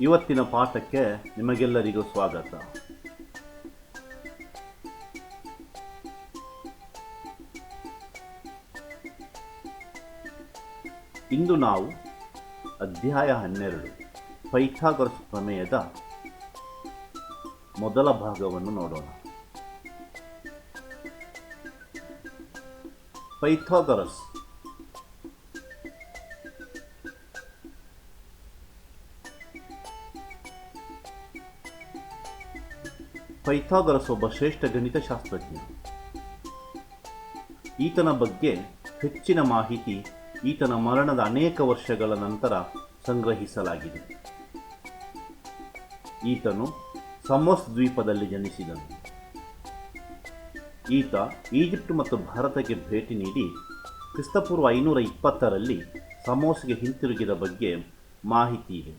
ಇವತ್ತಿನ ಪಾಠಕ್ಕೆ ನಿಮಗೆಲ್ಲರಿಗೂ ಸ್ವಾಗತ. ಇಂದು ನಾವು ಅಧ್ಯಾಯ ಹನ್ನೆರಡು ಪೈಥಾಗರಸ್ ಪ್ರಮೇಯದ ಮೊದಲ ಭಾಗವನ್ನು ನೋಡೋಣ. ಪೈಥಾಗರಸ್ ಪೈಥಾಗರಸ್ ಒಬ್ಬ ಶ್ರೇಷ್ಠ ಗಣಿತಶಾಸ್ತ್ರಜ್ಞ ಈತನ ಬಗ್ಗೆ ಹೆಚ್ಚಿನ ಮಾಹಿತಿ ಈತನ ಮರಣದ ಅನೇಕ ವರ್ಷಗಳ ನಂತರ ಸಂಗ್ರಹಿಸಲಾಗಿದೆ. ಈತನು ಸಮೋಸ್ ದ್ವೀಪದಲ್ಲಿ ಜನಿಸಿದನು. ಈತ ಈಜಿಪ್ಟ್ ಮತ್ತು ಭಾರತಕ್ಕೆ ಭೇಟಿ ನೀಡಿ ಕ್ರಿಸ್ತಪೂರ್ವ ಐನೂರ ಇಪ್ಪತ್ತರಲ್ಲಿ ಸಮೋಸ್ಗೆ ಹಿಂತಿರುಗಿದ ಬಗ್ಗೆ ಮಾಹಿತಿ ಇದೆ.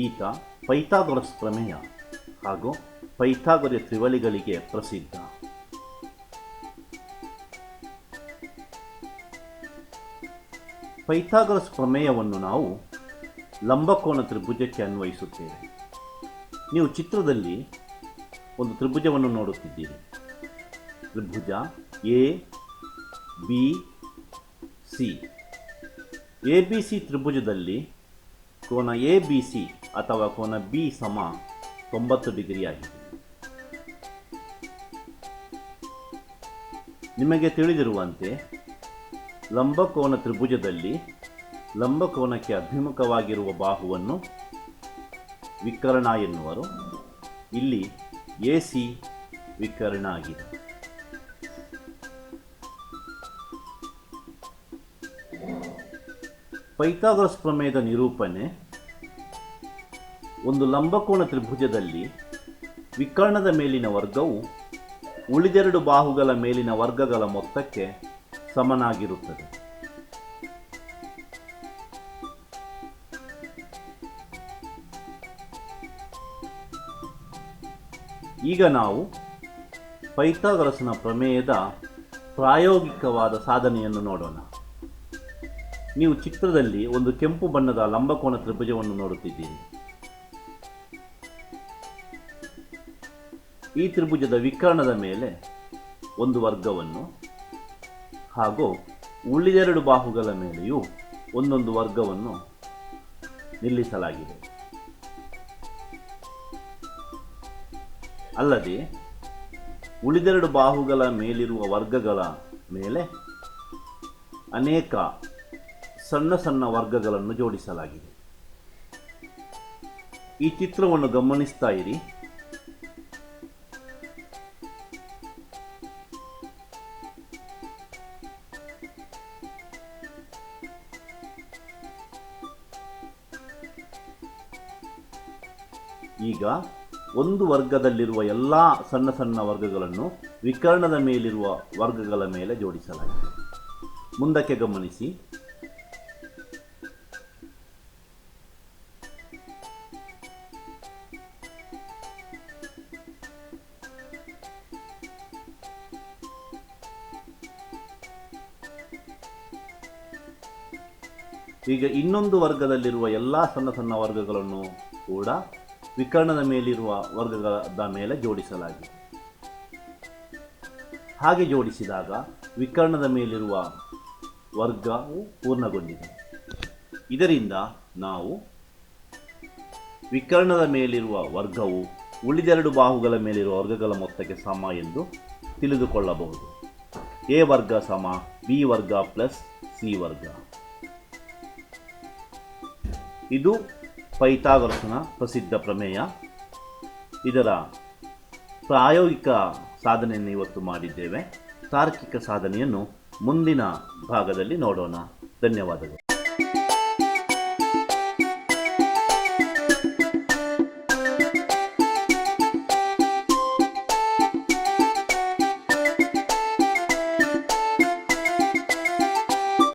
ಈತ ಪೈಥಾಗೊರಸ್ ಪ್ರಮೇಯ ಹಾಗೂ ಪೈಥಾಗೊರಿಯ ತ್ರಿವಳಿಗಳಿಗೆ ಪ್ರಸಿದ್ಧ. ಪೈಥಾಗರಸ್ ಪ್ರಮೇಯವನ್ನು ನಾವು ಲಂಬಕೋನ ತ್ರಿಭುಜಕ್ಕೆ ಅನ್ವಯಿಸುತ್ತೇವೆ. ನೀವು ಚಿತ್ರದಲ್ಲಿ ಒಂದು ತ್ರಿಭುಜವನ್ನು ನೋಡುತ್ತಿದ್ದೀರಿ. ತ್ರಿಭುಜ A, B, C. A, B, C ತ್ರಿಭುಜದಲ್ಲಿ ಕೋನ ಎ, ಬಿ, ಸಿ ಅಥವಾ ಕೋನ ಬಿ ಸಮ ತೊಂಬತ್ತು ಡಿಗ್ರಿ ಆಗಿದೆ. ನಿಮಗೆ ತಿಳಿದಿರುವಂತೆ ಲಂಬಕೋನ ತ್ರಿಭುಜದಲ್ಲಿ ಲಂಬಕೋನಕ್ಕೆ ಅಭಿಮುಖವಾಗಿರುವ ಬಾಹುವನ್ನು ವಿಕರ್ಣ ಎನ್ನುವರು. ಇಲ್ಲಿ ಎ ಸಿ ವಿಕರ್ಣ ಆಗಿದೆ. ಪೈಥಾಗರಸ್ ಪ್ರಮೇಯದ ನಿರೂಪಣೆ ಒಂದು ಲಂಬಕೋಣ ತ್ರಿಭುಜದಲ್ಲಿ ವಿಕರ್ಣದ ಮೇಲಿನ ವರ್ಗವು ಉಳಿದೆರಡು ಬಾಹುಗಳ ಮೇಲಿನ ವರ್ಗಗಳ ಮೊತ್ತಕ್ಕೆ ಸಮನಾಗಿರುತ್ತದೆ. ಈಗ ನಾವು ಪೈಥಾಗರಸನ ಪ್ರಮೇಯದ ಪ್ರಾಯೋಗಿಕವಾದ ಸಾಧನೆಯನ್ನು ನೋಡೋಣ. ನೀವು ಚಿತ್ರದಲ್ಲಿ ಒಂದು ಕೆಂಪು ಬಣ್ಣದ ಲಂಬಕೋನ ತ್ರಿಭುಜವನ್ನು ನೋಡುತ್ತಿದ್ದೀರಿ. ಈ ತ್ರಿಭುಜದ ವಿಕರ್ಣದ ಮೇಲೆ ಒಂದು ವರ್ಗವನ್ನು ಹಾಗೂ ಉಳಿದೆರಡು ಬಾಹುಗಳ ಮೇಲೆಯೂ ಒಂದೊಂದು ವರ್ಗವನ್ನು ನಿಲ್ಲಿಸಲಾಗಿದೆ. ಅಲ್ಲದೆ ಉಳಿದೆರಡು ಬಾಹುಗಳ ಮೇಲಿರುವ ವರ್ಗಗಳ ಮೇಲೆ ಅನೇಕ ಸಣ್ಣ ಸಣ್ಣ ವರ್ಗಗಳನ್ನು ಜೋಡಿಸಲಾಗಿದೆ. ಈ ಚಿತ್ರವನ್ನು ಗಮನಿಸ್ತಾ ಇರಿ. ಈಗ ಒಂದು ವರ್ಗದಲ್ಲಿರುವ ಎಲ್ಲ ಸಣ್ಣ ಸಣ್ಣ ವರ್ಗಗಳನ್ನು ವಿಕರ್ಣದ ಮೇಲಿರುವ ವರ್ಗಗಳ ಮೇಲೆ ಜೋಡಿಸಲಾಗಿದೆ. ಮುಂದಕ್ಕೆ ಗಮನಿಸಿ. ಈಗ ಇನ್ನೊಂದು ವರ್ಗದಲ್ಲಿರುವ ಎಲ್ಲ ಸಣ್ಣ ಸಣ್ಣ ವರ್ಗಗಳನ್ನು ಕೂಡ ವಿಕರ್ಣದ ಮೇಲಿರುವ ವರ್ಗದ ಮೇಲೆ ಜೋಡಿಸಲಾಗಿದೆ. ಹಾಗೆ ಜೋಡಿಸಿದಾಗ ವಿಕರ್ಣದ ಮೇಲಿರುವ ವರ್ಗವು ಪೂರ್ಣಗೊಂಡಿದೆ. ಇದರಿಂದ ನಾವು ವಿಕರ್ಣದ ಮೇಲಿರುವ ವರ್ಗವು ಉಳಿದೆರಡು ಬಾಹುಗಳ ಮೇಲಿರುವ ವರ್ಗಗಳ ಮೊತ್ತಕ್ಕೆ ಸಮ ಎಂದು ತಿಳಿದುಕೊಳ್ಳಬಹುದು. ಎ ವರ್ಗ ಸಮ, ಬಿ ವರ್ಗ ಪ್ಲಸ್ ಸಿ ವರ್ಗ. ಇದು ಪೈಥಾಗರಸನ ಪ್ರಸಿದ್ಧ ಪ್ರಮೇಯ. ಇದರ ಪ್ರಾಯೋಗಿಕ ಸಾಧನೆಯನ್ನು ಇವತ್ತು ಮಾಡಿದ್ದೇವೆ. ತಾರ್ಕಿಕ ಸಾಧನೆಯನ್ನು ಮುಂದಿನ ಭಾಗದಲ್ಲಿ ನೋಡೋಣ. ಧನ್ಯವಾದಗಳು.